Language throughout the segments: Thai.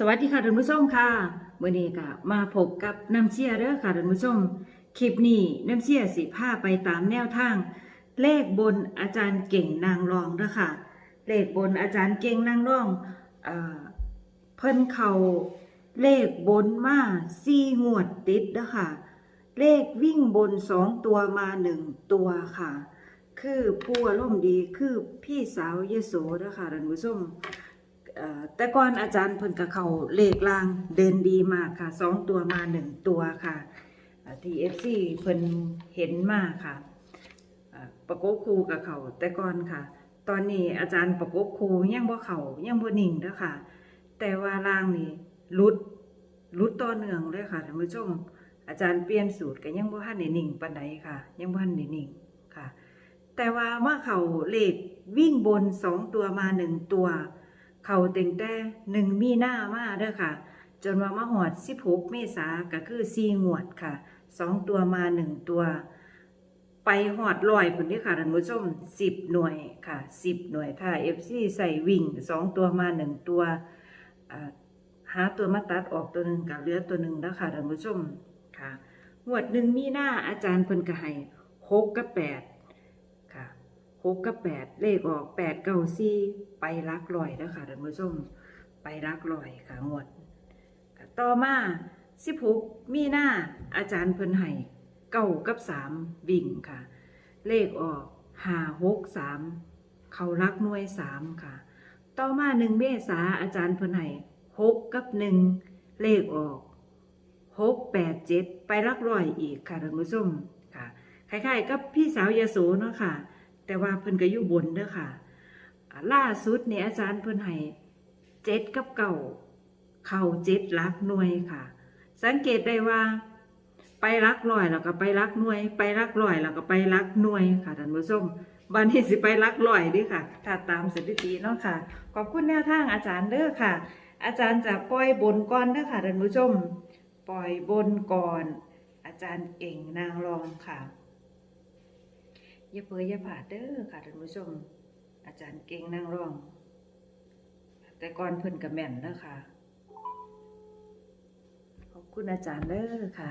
สวัสดีค่ะท่านผู้ชมค่ะมื่อนี้ก็มาพบกับน้ำเชี่ยเด้อค่ะท่านผู้ชม คลิปนี้น้ำเชี่ยสิพาไปตามแนวทาง เลขบนอาจารย์เก่งนางรองเด้อค่ะ เลขบนอาจารย์เก่งนางรองเอ่อเพิ่นเขาเลขบนมาสี่งวดติดเด้อค่ะ เลขวิ่งบนสองตัวมาหนึ่งตัวค่ะ คือผู้อารมณ์ดีคือพี่สาวเยโสเด้อค่ะท่านผู้ชม แต่ก่อนอาจารย์เพิ่นกับเขาเลขล่างเดินดีมากค่ะสองตัวมาหนึ่งตัวค่ะที่เอฟซีเพิ่นเห็นมากค่ะประกบครูกับเขาแต่ก่อนค่ะ ตอนนี้อาจารย์ประกบครูยังบ่เขายังบ่นิ่งเด้อค่ะ แต่ว่าล่างนี่ลุดลุดต่อเนื่องเลยค่ะท่านผู้ชมอาจารย์เปลี่ยนสูตรก็ยังบ่ทันได้นิ่งปานใดค่ะ ยังบ่ทันได้นิ่งค่ะ แต่ว่าเมื่อเขาเลขวิ่งบนสองตัวมาหนึ่งตัว เขาเต็งแต่หนึ่งมีหน้ามาเด้อค่ะ จนว่ามาหอดสิบหกเมษาก็คือสี่งวดค่ะสองตัวมาหนึ่งตัว ไปหอดลอยผลที่ค่ะท่านผู้ชมสิบหน่วยค่ะสิบหน่วยถ้าเอฟซีใส่วิ่งสองตัวมาหนึ่งตัวหาตัวมาตัดออกตัวหนึ่งกับเหลือตัวหนึ่งแล้วค่ะท่านผู้ชมค่ะงวดหนึ่งมีหน้าอาจารย์เพิ่นก็ให้หกกับแปด หกกับแปดเลขออกแปดเก้าสี่ไปรักลอยแล้วค่ะท่านผู้ชมไปรักลอยค่ะงวดต่อมาสิบหกมีหน้าอาจารย์เพิ่นให้เก้ากับสามวิ่งค่ะ เลขออกห้าหกสามเขารักหน่วยสามค่ะ ต่อมาหนึ่งเมษาอาจารย์เพิ่นให้หกกับหนึ่งเลขออกหกแปดเจ็ดไปรักลอยอีกค่ะท่านผู้ชมค่ะคล้ายๆกับพี่สาวยาโสเนาะค่ะ แต่ว่าเพิ่นก็อยู่บนเด้อค่ะ ล่าสุดเนี่ยอาจารย์เพิ่นให้เจ็ดกับเก่าเข้าเจ็ดหลักหน่วยค่ะ สังเกตได้ว่า ไปรักลอยแล้วก็ไปรักหน่วย ไปรักลอยแล้วก็ไปรักหน่วยค่ะท่านผู้ชมบันนี้สิไปรักลอยเดิค่ะ ถ้าตามสถิติเนาะค่ะ ขอบคุณแนวทางอาจารย์เด้อค่ะ อาจารย์จะปล่อยบนก่อนเด้อค่ะท่านผู้ชม ปล่อยบนก่อน อาจารย์เก่งนางรองค่ะ อย่าเผยอย่าผาดเด้อค่ะท่านผู้ชม อาจารย์เก่งนั่งร้อง แต่ก่อนเพิ่นกับแม่นเด้อค่ะ ขอบคุณอาจารย์เด้อค่ะ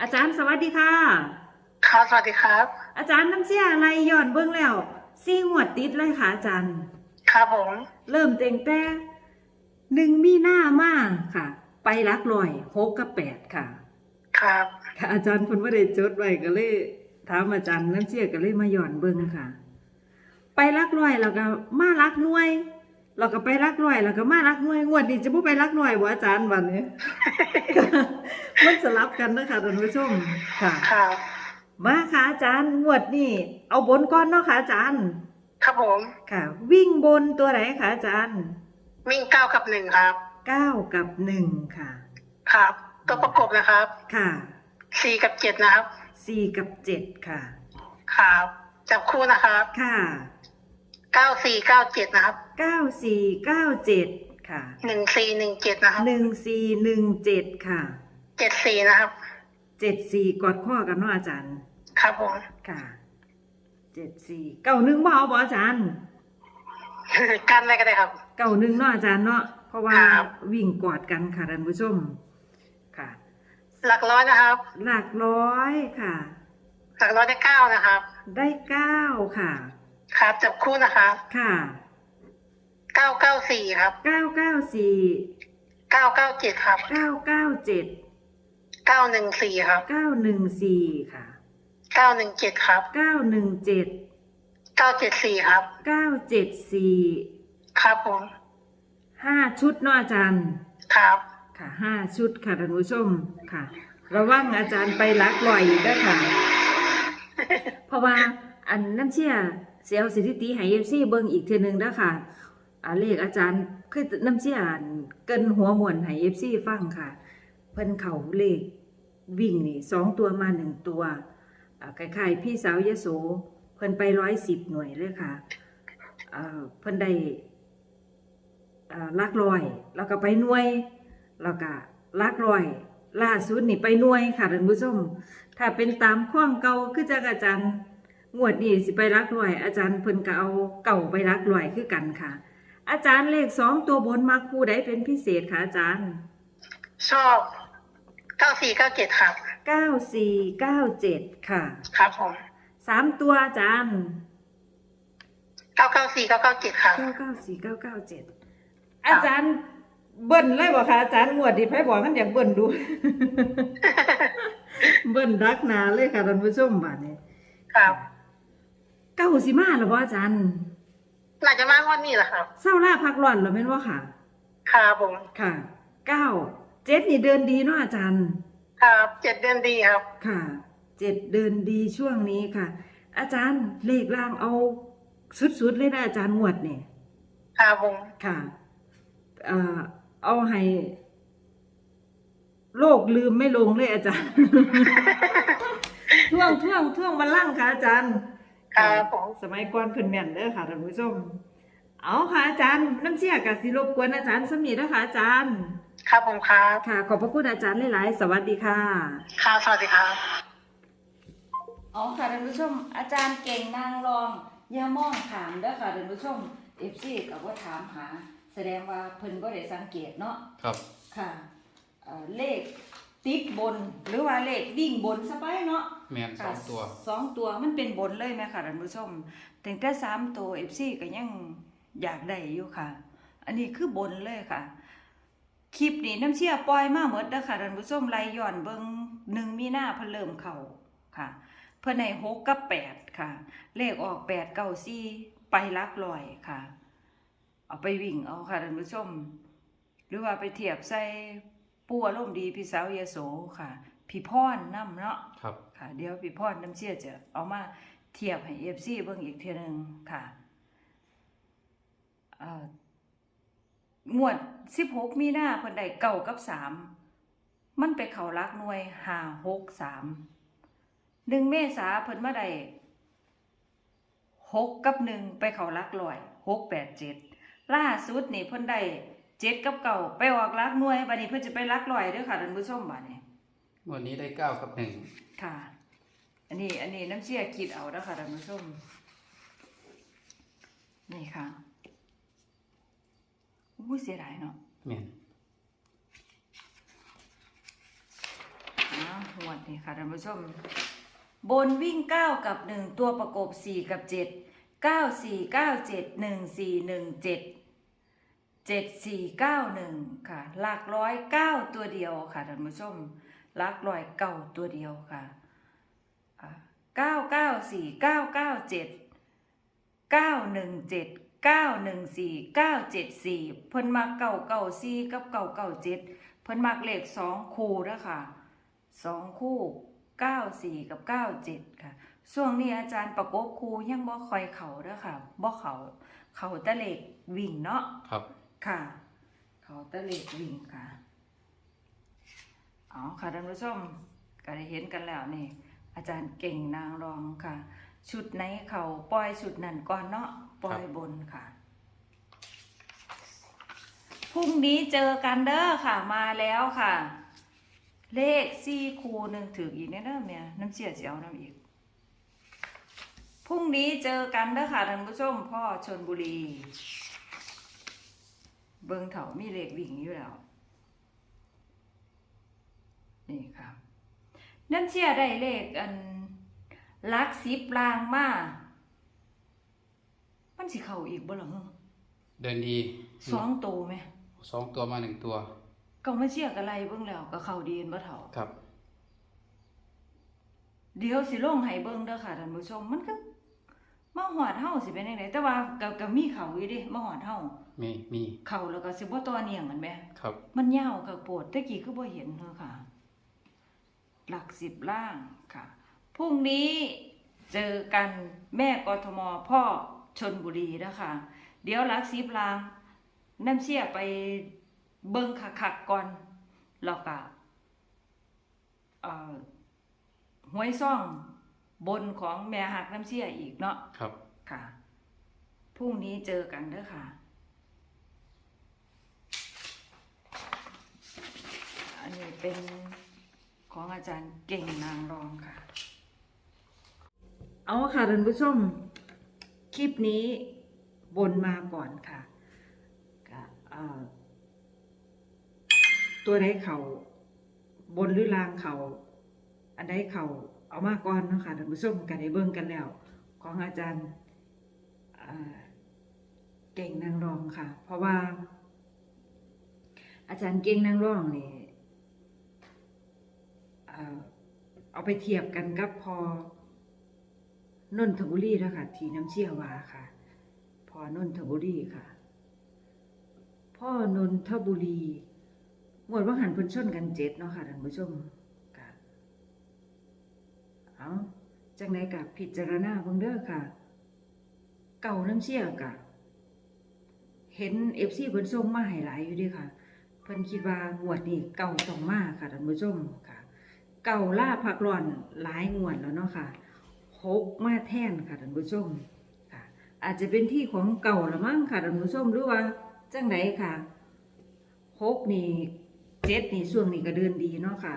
อาจารย์สวัสดีค่ะครับสวัสดีครับ อาจารย์น้ำเสียอะไรย้อนเบื้องแล้วซี่งวดติดเลยค่ะอาจารย์ ครับผม เริ่มเต็งแต่หนึ่งมีหน้ามาค่ะ ไปรักลอยหกกับแปดค่ะ ครับค่ะอาจารย์เพิ่นบ่ได้จดไว้ก็เลยถามอาจารย์น้ำเชี่ยก็เลยมาย้อนเบิ่งค่ะ ไปรักร้อยแล้วก็มารักหน่วยแล้วก็ไปรักร้อยแล้วก็มารักหน่วยงวดนี้จะบ่ไปรักหน่วยบ่อาจารย์วันนี้ มันสลับกันนะคะท่านผู้ชมค่ะครับมาค่ะอาจารย์งวดนี้เอาบนก่อนเนาะค่ะอาจารย์ ครับผม ค่ะ วิ่งบนตัวไหนคะอาจารย์วิ่งเก้ากับหนึ่งครับ เก้ากับหนึ่งค่ะ ครับ ตัวประกบนะครับค่ะสี่กับเจ็ดนะครับสี่กับเจ็ดค่ะ ครับจับคู่นะครับค่ะเก้าสี่เก้าเจ็ดนะครับเก้าสี่เก้าเจ็ดค่ะหนึ่งสี่หนึ่งเจ็ดนะครับหนึ่งสี่หนึ่งเจ็ดค่ะเจ็ดสี่นะครับเจ็ดสี่กอดข้อกันเนาะอาจารย์ ครับผมค่ะเจ็ดสี่เก้าหนึ่งบ่เอาบ่อาจารย์ กันอะไรก็ได้ครับ เก้าหนึ่งเนาะอาจารย์เนาะเพราะว่าครับ วิ่งกอดกันค่ะท่านผู้ชมค่ะ หลักร้อยนะครับ หลักร้อยค่ะ หลักร้อยได้เก้านะครับ ได้เก้าค่ะ ครับจับคู่นะครับค่ะเก้าเก้าสี่ครับเก้าเก้าสี่เก้าเก้าเจ็ดครับเก้าเก้าเจ็ดเก้าหนึ่งสี่ครับเก้าหนึ่งสี่ค่ะเก้าหนึ่งเจ็ดครับเก้าหนึ่งเจ็ดเก้าเจ็ดสี่ครับเก้าเจ็ดสี่ครับผมห้าชุดเนาะอาจารย์ ครับ ค่ะห้าชุดค่ะท่านผู้ชมค่ะ ระวังอาจารย์ไปลักลอยอีกด้วยค่ะ เพราะว่าอันน้ำเชี่ยเสียวสถิติให้เอฟซีเบิ่งอีกเทีนึงด้วยค่ะอ่าเลขอาจารย์คือน้ำเชี่ยเกินหัวมวนให้เอฟซีฟังค่ะ เพิ่นเขาเลขวิ่งนี่สองตัวมาหนึ่งตัวอ่าคล้ายๆพี่สาวยโสเพิ่นไปร้อยสิบหน่วยเลยค่ะเพิ่นได้อ่าลักลอย แล้วก็ไปหน่วย แล้วก็ลักลอยล่าสุดนี่ไปหน่วยค่ะท่านผู้ชม ถ้าเป็นตามข้องเก่าคือจักอาจารย์งวดนี้สิไปลักลอย อาจารย์เพิ่นก็เอาเก่าไปลักลอยคือกันค่ะ อาจารย์เลขสองตัวบนมาคู่ใดเป็นพิเศษคะอาจารย์ ชอบเก้าสี่เก้าเจ็ดครับเก้าสี่เก้าเจ็ดค่ะ ครับผมสามตัวอาจารย์เก้าเก้าสี่เก้าเก้าเจ็ดครับเก้าเก้าสี่เก้าเก้าเจ็ดอาจารย์ เบิ้ลเลยบ่คะอาจารย์งวดดิไพ่บอกมันอยากเบิ้ลดู เบิ้ลรักหนาเลยค่ะท่านผู้ชมบ้านนี้ครับเก้าสิมาแล้วบ่อาจารย์น่าจะมากกว่านี้แหละครับ เศร้าล่าพักร้อนแล้วแม่นว่าค่ะ ครับผม ค่ะเก้าเจ็ดนี่เดินดีเนาะอาจารย์ ครับเจ็ดเดือนดีครับ ค่ะเจ็ดเดินดีช่วงนี้ค่ะ อาจารย์เลขล่างเอาสุดๆเลยนะอาจารย์งวดเนี่ยครับผม ค่ะเอ่อ เอาให้โลกลืมไม่ลงเลยอาจารย์ ท่วงท่วงท่วงมาลั่งค่ะอาจารย์ครับผม สมัยก่อนเพิ่นแม่นเด้อค่ะท่านผู้ชม เอาค่ะอาจารย์น้ำเชี่ยกับสิรบกวนอาจารย์สมีนะคะอาจารย์ ครับผมครับค่ะ ขอบพระคุณอาจารย์หลายๆ สวัสดีค่ะ ครับสวัสดีครับ อ๋อค่ะท่านผู้ชม อาจารย์เก่งนางรองอย่ามองถามเด้อค่ะท่านผู้ชมเอฟซีกับว่าถามหา แสดงว่าเพิ่นบ่ได้สังเกตเนาะครับค่ะเอ่อเลขติดบนหรือว่าเลขวิ่งบนสบายเนาะ แมนสองตัว สองตัวมันเป็นบนเลยไหมค่ะท่านผู้ชมแต่แต่สามตัวเอฟซีก็ยังอยากได้อยู่ค่ะ อันนี้คือบนเลยค่ะ คลิปนี้น้ำเชี่ยปล่อยมาหมดเด้อค่ะท่านผู้ชมไล่ย้อนเบิ่งหนึ่งมีหน้าเพิ่นเริ่มเข้าค่ะ เพิ่นให้หกกับแปดค่ะ เลขออกแปดเก้าสี่ไปหลักลอยค่ะ เอาไปวิ่งเอาค่ะท่านผู้ชม หรือว่าไปเทียบใส่ปู่อารมณ์ดีพี่สาวยโสค่ะ พี่พรนํเนาะครับค่ะ เดี๋ยวพี่พรน้ำเชี่ยจะเอามาเทียบให้เอฟซีเบิ่งอีกเทียหนึงค่ะเอ่องวดสิบหกมีนาเพิ่นได้เก้ากับสามมันไปเข้ารักหน่วยห้าหกสามหนึ่งเมษาเพิ่นมาได้หกกับหนึ่งไปเข้ารักลอยหกแปดเจ็ด ล่าสุดนี่เพิ่นได้เจ็ดกับเก่าไปออกรักหน่วยบัดนี้เพิ่นจะไปรักลอยเด้อค่ะท่านผู้ชมบัดนี้วันนี้ได้เก้ากับหนึ่งค่ะ อันนี้อันนี้น้ำเชี่ยคิดเอาแล้วค่ะท่านผู้ชมนี่ค่ะอุ้ยเสียดายเนาะแมนอ่าหวดนี่ค่ะท่านผู้ชม บนวิ่งเก้ากับหนึ่งตัวประกบสี่กับเจ็ด เก้าสี่เก้าเจ็ดหนึ่งสี่หนึ่งเจ็ดเจ็ดสี่เก้าหนึ่งค่ะ หลักร้อยเก้าตัวเดียวค่ะท่านผู้ชม หลักร้อยเก้าตัวเดียวค่ะเก้าเก้าสี่เก้าเก้าเจ็ดเก้าหนึ่งเจ็ดเก้าหนึ่งสี่เก้าเจ็ดสี่เพิ่นมาเก้าเก้าสี่กับเก้าเก้าเจ็ดเพิ่นมักเลขสองคู่แล้วค่ะสองคู่เก้าสี่กับเก้าเจ็ดค่ะ ช่วงนี้อาจารย์ประกบครูยังบ่ค่อยเขาเด้อค่ะบ่เขาเขาแตะเลขวิ่งเนาะครับ ค่ะ เขาแตะเลขวิ่งค่ะเอาค่ะท่านผู้ชมก็ได้เห็นกันแล้วนี่ อาจารย์เก่งนางรองค่ะ ชุดไหนเขาปล่อยชุดนั้นก่อนเนาะปล่อยบนค่ะพรุ่งนี้เจอกันเด้อค่ะมาแล้วค่ะ เลขสี่คูหนึ่งถืออีกแน่เด้อเมียน้ำเสียเสียวน้ำอีกพ รุ่งนี้เจอกันเด้อค่ะท่านผู้ชมพ่อชนบุรี เบิงเถามีเลขวิ่งอยู่แล้ว นี่ค่ะน้ำเชียได้เลขอันลักสิบลางมามันสิเข้าอีกบ่หรอเฮ้อเดินดีสองตัวไหมสองตัวมาหนึ่งตัวก็มาเชียกันไรเบิ่งแล้วก็เข้าดีนบ่เถ่าครับเดี๋ยวสิลงให้เบิ่งเด้อค่ะท่านผู้ชมมันก็ มาหอดเฮาสิเป็นจังไดแต่ว่าก็ก็มีเขาอยู่เดิมาหอดเฮามีมีเขาแล้วก็สิบ่ต่อเนื่องกันแหมครับ มันยาวกับโปวดตะกี้คือบ่เห็นเธอค่ะ หลักสิบล่างค่ะพรุ่งนี้เจอกันแม่กทมพ่อชนบุรีนะคะเดี๋ยวหลักสิบล่างน้ำเชี่ยไปเบิ่งคักๆก่อนแล้วก็เอ่อหวยซ่อง บนของแม่หักน้ำเชี่ยอีกเนาะครับ ค่ะ พรุ่งนี้เจอกันเด้อค่ะ อันนี้เป็นของอาจารย์เก่งนางรองค่ะ เอาค่ะท่านผู้ชม คลิปนี้บนมาก่อนค่ะก็อ่าตัวใดเขาบนหรือลางเขา อันใดเขา เอามาก่อนนะคะท่านผู้ชมกันได้เบิ่งกันแล้ว ของอาจารย์เก่งนางรองค่ะ เพราะว่า อาจารย์เก่งนางรองนี่เอาไปเทียบกันกับพอนนทบุรีแล้วค่ะทีน้ำเชี่ยววาค่ะ พอนนทบุรีค่ะ พ่อนนทบุรีหมวดว่าหันพิ่นชนกันเจ็ดเนาะค่ะท่านผู้ชม เอาจังไดกับพิจารณาเบิ่งเด้อค่ะ เก่าน้ำเชี่ยกะ เห็นเอฟซีเพิ่นส่งมาให้หลายอยู่ดีค่ะ เพิ่นคิดว่างวดนี้เก่าต้องมาค่ะท่านผู้ชมค่ะ เก่าล่าพักร้อนหลายงวดแล้วเนาะค่ะหกมาแท่นค่ะท่านผู้ชมค่ะ อาจจะเป็นที่ของเก่าละมั้งค่ะท่านผู้ชมหรือว่าจังไดค่ะหกนี่เจ็ดนี่ช่วงนี้ก็เดินดีเนาะค่ะ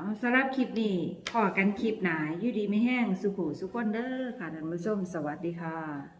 เอาสำหรับคลิปนี้พอกันคลิปหนาอยู่ดีไม่แห้งสุขุสุก้นเด้อค่ะท่านผู้ชมสวัสดีค่ะ